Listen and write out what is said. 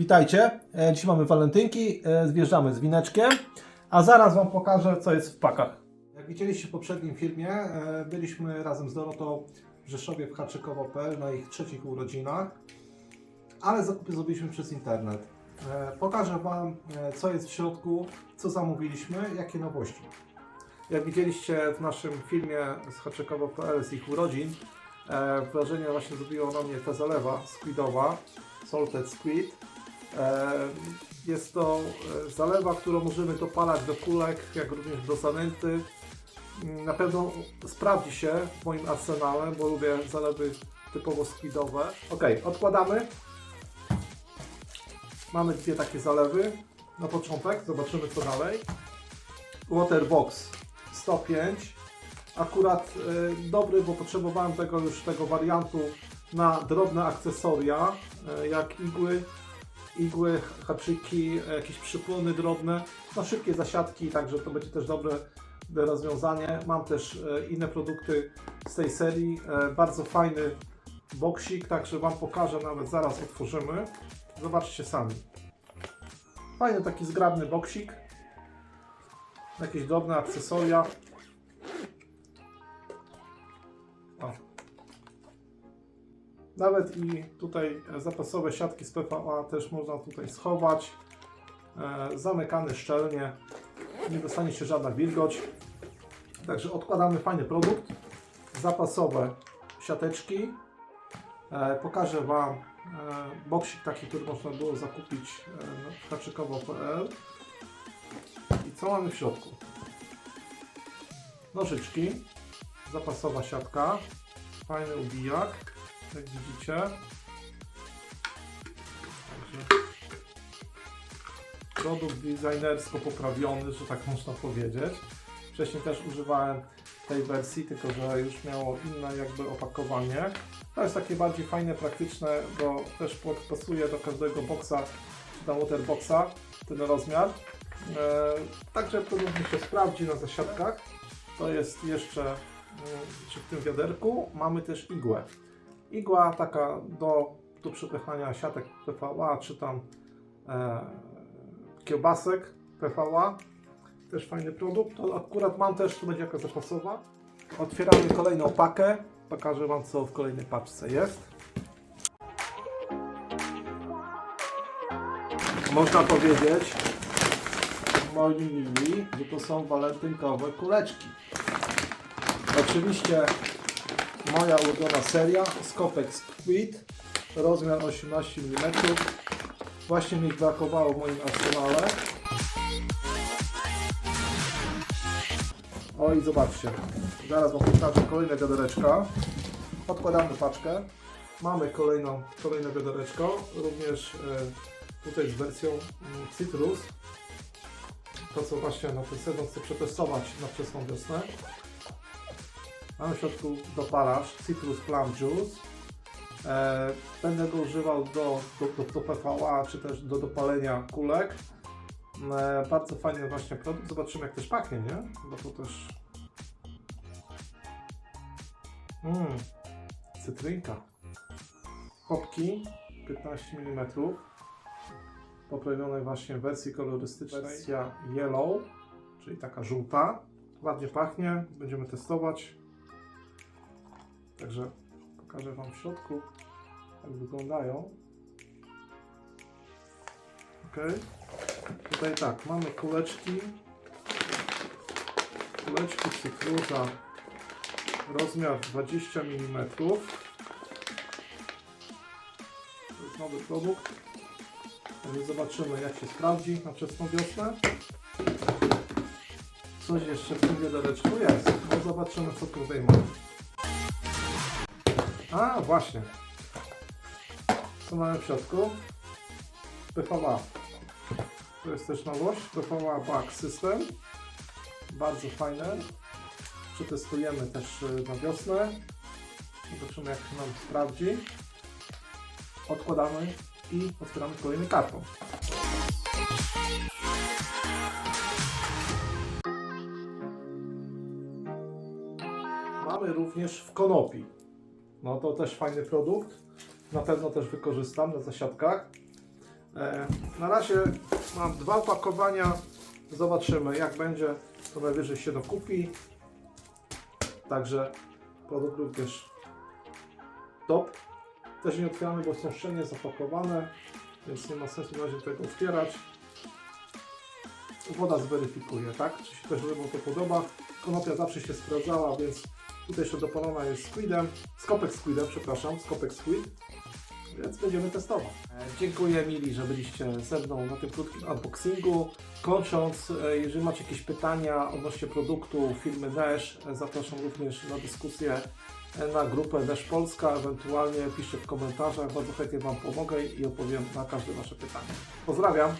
Witajcie. E, Dzisiaj mamy walentynki, e, zjeżdżamy z wineczkiem, a zaraz Wam pokażę, co jest w pakach. Jak widzieliście w poprzednim filmie, e, byliśmy razem z Dorotą w Rzeszowie w Haczykowo.pl na ich trzecich urodzinach, ale zakupy zrobiliśmy przez internet. Pokażę Wam, co jest w środku, co zamówiliśmy, jakie nowości. Jak widzieliście w naszym filmie z Haczykowo.pl z ich urodzin, wrażenie właśnie zrobiło na mnie ta zalewa squidowa, salted squid. E, Jest to e, zalewa, którą możemy dopalać do kulek, jak również do zanęty. Mm, Na pewno sprawdzi się moim arsenale, bo lubię zalewy typowo squidowe. Ok, odkładamy. Mamy dwie takie zalewy. Na początek zobaczymy co dalej. Waterbox 105. Akurat e, dobry, bo potrzebowałem tego już tego wariantu na drobne akcesoria, e, jak igły, igły, haczyki, jakieś przypłony drobne, no szybkie zasiadki, także to będzie też dobre rozwiązanie. Mam też e, inne produkty z tej serii, e, bardzo fajny boksik, także Wam pokażę, nawet zaraz otworzymy. Zobaczcie sami. Fajny taki zgrabny boksik, jakieś drobne akcesoria. Nawet i tutaj zapasowe siatki z PVA też można tutaj schować. E, zamykany szczelnie. Nie dostanie się żadna wilgoć. Także odkładamy fajny produkt. Zapasowe siateczki. E, pokażę Wam e, boksik taki, który można było zakupić na haczykowo.pl. I co mamy w środku? Nożyczki. Zapasowa siatka. Fajny ubijak jak widzicie. Także produkt designersko poprawiony, że tak można powiedzieć. Wcześniej też używałem tej wersji, tylko że już miało inne jakby opakowanie. To jest takie bardziej fajne, praktyczne, bo też pasuje do każdego boksa, czy tam waterboxa, ten rozmiar. E, także produkt mi się sprawdzi na zasiadkach. To jest jeszcze mm, w tym wiaderku. Mamy też igłę. Igła taka do, do przepychania siatek PVA, czy tam e, kiełbasek PVA. Też fajny produkt. To akurat mam też, to będzie jakaś zapasowa. Otwieramy kolejną pakę. Pokażę Wam, co w kolejnej paczce jest. Można powiedzieć, moi mili, że to są walentynkowe kuleczki. Oczywiście moja ulubiona seria Skopek Squid rozmiar 18 mm właśnie mi ich brakowało w moim arsenale. O i zobaczcie. Zaraz wam pokażę kolejne wiadereczka. Odkładamy paczkę. Mamy kolejną, kolejne wiadereczko również e, tutaj z wersją mm, Citrus. To co właśnie na ten sezon chcę przetestować na wczesną wiosnę Mam w środku dopalacz Citrus Plum Juice. E, będę go używał do, do, do, do PVA czy też do dopalenia kulek. E, bardzo fajny właśnie produkt. Zobaczymy jak też pachnie, nie? Bo to też... Mmm, cytrynka. Popki 15 mm. Poprawionej właśnie w wersji kolorystycznej. Wersja yellow, czyli taka żółta. Ładnie pachnie, będziemy testować. Także pokażę Wam w środku, jak wyglądają. Ok. Tutaj tak, mamy kuleczki. Kuleczki cytrusa. Rozmiar 20 mm. To jest nowy produkt. Także zobaczymy jak się sprawdzi na wczesną wiosnę. Coś jeszcze w tym wiadereczku jest. No zobaczymy co tutaj mamy. A, właśnie. Co mamy w środku? PVA. To jest też nowość. PVA Back System. Bardzo fajne. Przetestujemy też y, na wiosnę. Zobaczymy jak nam sprawdzi. Odkładamy i otwieramy kolejny karton. Mamy również w konopi. No to też fajny produkt. Na pewno też wykorzystam na zasiadkach. E, na razie mam dwa opakowania. Zobaczymy jak będzie. To najwyżej się dokupi. Także produkt również top. Też nie otwieramy, bo są szczelnie zapakowane, więc nie ma sensu na razie tego otwierać. Woda zweryfikuje, tak? Czy się też rybom to podoba. Konopia zawsze się sprawdzała, więc tutaj jeszcze dopalona jest squidem. Skopek squidem, przepraszam, skopek squid. Więc będziemy testować. E, Dziękuję Mili, że byliście ze mną na tym krótkim unboxingu. Kończąc, e, jeżeli macie jakieś pytania odnośnie produktu firmy Dash, e, zapraszam również na dyskusję na grupę Dash Polska, ewentualnie piszcie w komentarzach, bardzo chętnie Wam pomogę i odpowiem na każde Wasze pytanie. Pozdrawiam!